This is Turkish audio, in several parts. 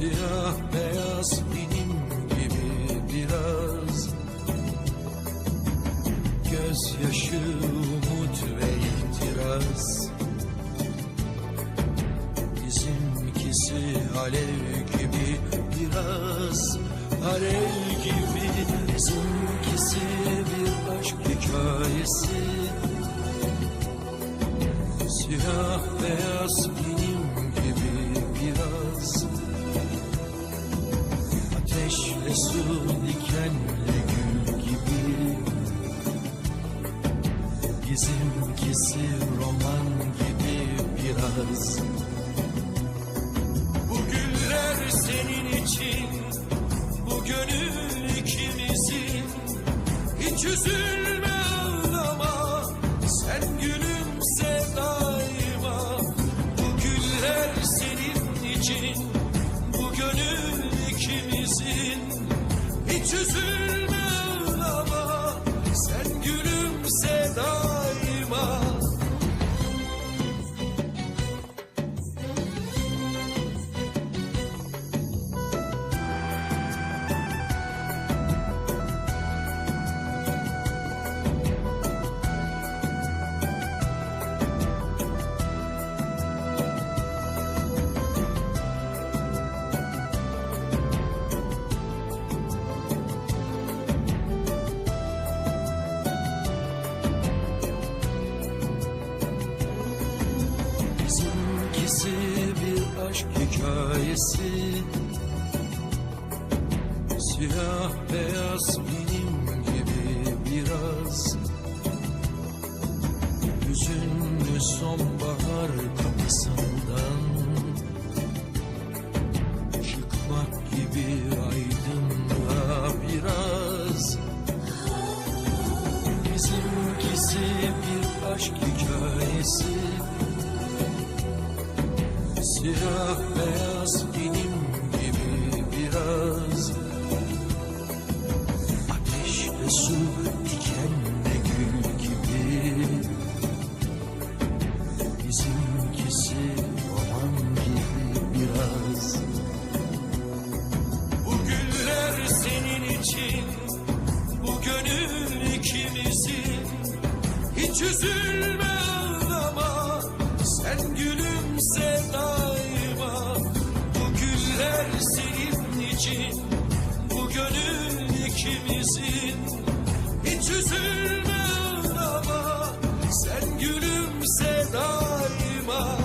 Siyah beyaz alev gibi biraz Alev gibi Bizimkisi bir aşk hikayesi. Siyah beyaz benim gibi biraz Ateşle su dikenle gül gibi. Bizimkisi roman gibi biraz Bizimkisi bir aşk hikayesi. Siyah beyaz benim gibi biraz. Hüzünlü sonbahar kapısından Çıkmak gibi gibi için Bu gönül ikimizin Hiç üzülme ağlama Sen gülümse daima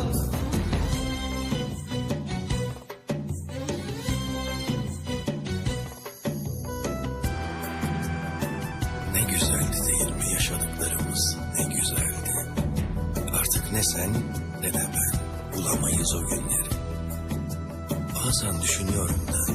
Ne güzeldi değil mi yaşadıklarımız ne güzeldi. Artık ne sen ne de ben bulamayız o günleri. Bazen düşünüyorum da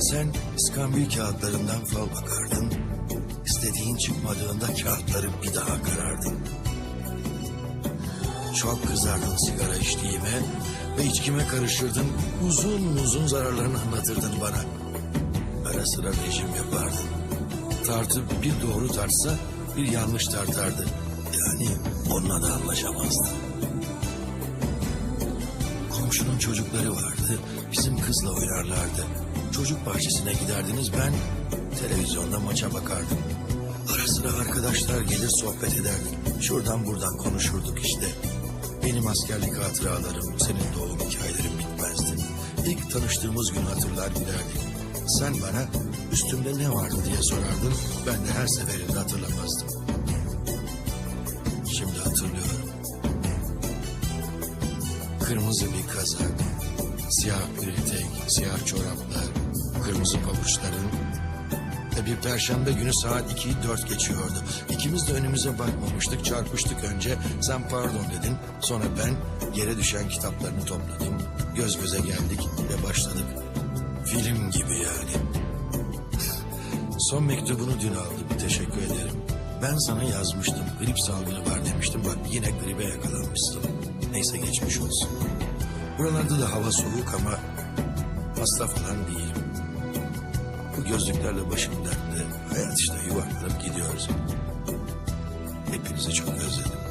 Sen iskambil kağıtlarından fal bakardın. İstediğin çıkmadığında kağıtları bir daha karardın. Çok kızardın sigara içtiğime ve içkime karışırdın. Uzun uzun zararlarını anlatırdın bana. Ara sıra rejim yapardın. Tartı bir doğru tartsa bir yanlış tartardı. Yani onunla da anlaşamazdı. Komşunun çocukları vardı. Bizim kızla oynarlardı. Çocuk bahçesine giderdiniz ben televizyonda maça bakardım. Ara sıra arkadaşlar gelir sohbet ederdik. Şuradan buradan konuşurduk işte. Benim askerlik hatıralarım, senin doğum hikayelerin bitmezdi. İlk tanıştığımız gün hatırlar giderdik. Sen bana üstümde ne vardı diye sorardın. Ben de her seferinde hatırlamazdım. Şimdi hatırlıyorum. kırmızı bir kazak, siyah bir etek, siyah çoraplar, kırmızı pabuçların bir perşembe günü saat 2'yi 4 geçiyordu. İkimiz de önümüze bakmamıştık, çarpıştık önce. Sen pardon dedin, sonra ben yere düşen kitaplarını topladım. Göz göze geldik ve başladık. Film gibi yani. Son mektubunu dün aldım, teşekkür ederim. Ben sana yazmıştım, grip salgını var demiştim. Bak yine gribe yakalanmışsın. Neyse geçmiş olsun. Buralarda da hava soğuk ama hasta falan değilim. Bu gözlüklerle başım dertte. Hayat işte yuvarlanıp gidiyoruz. Hepinizi çok özledim.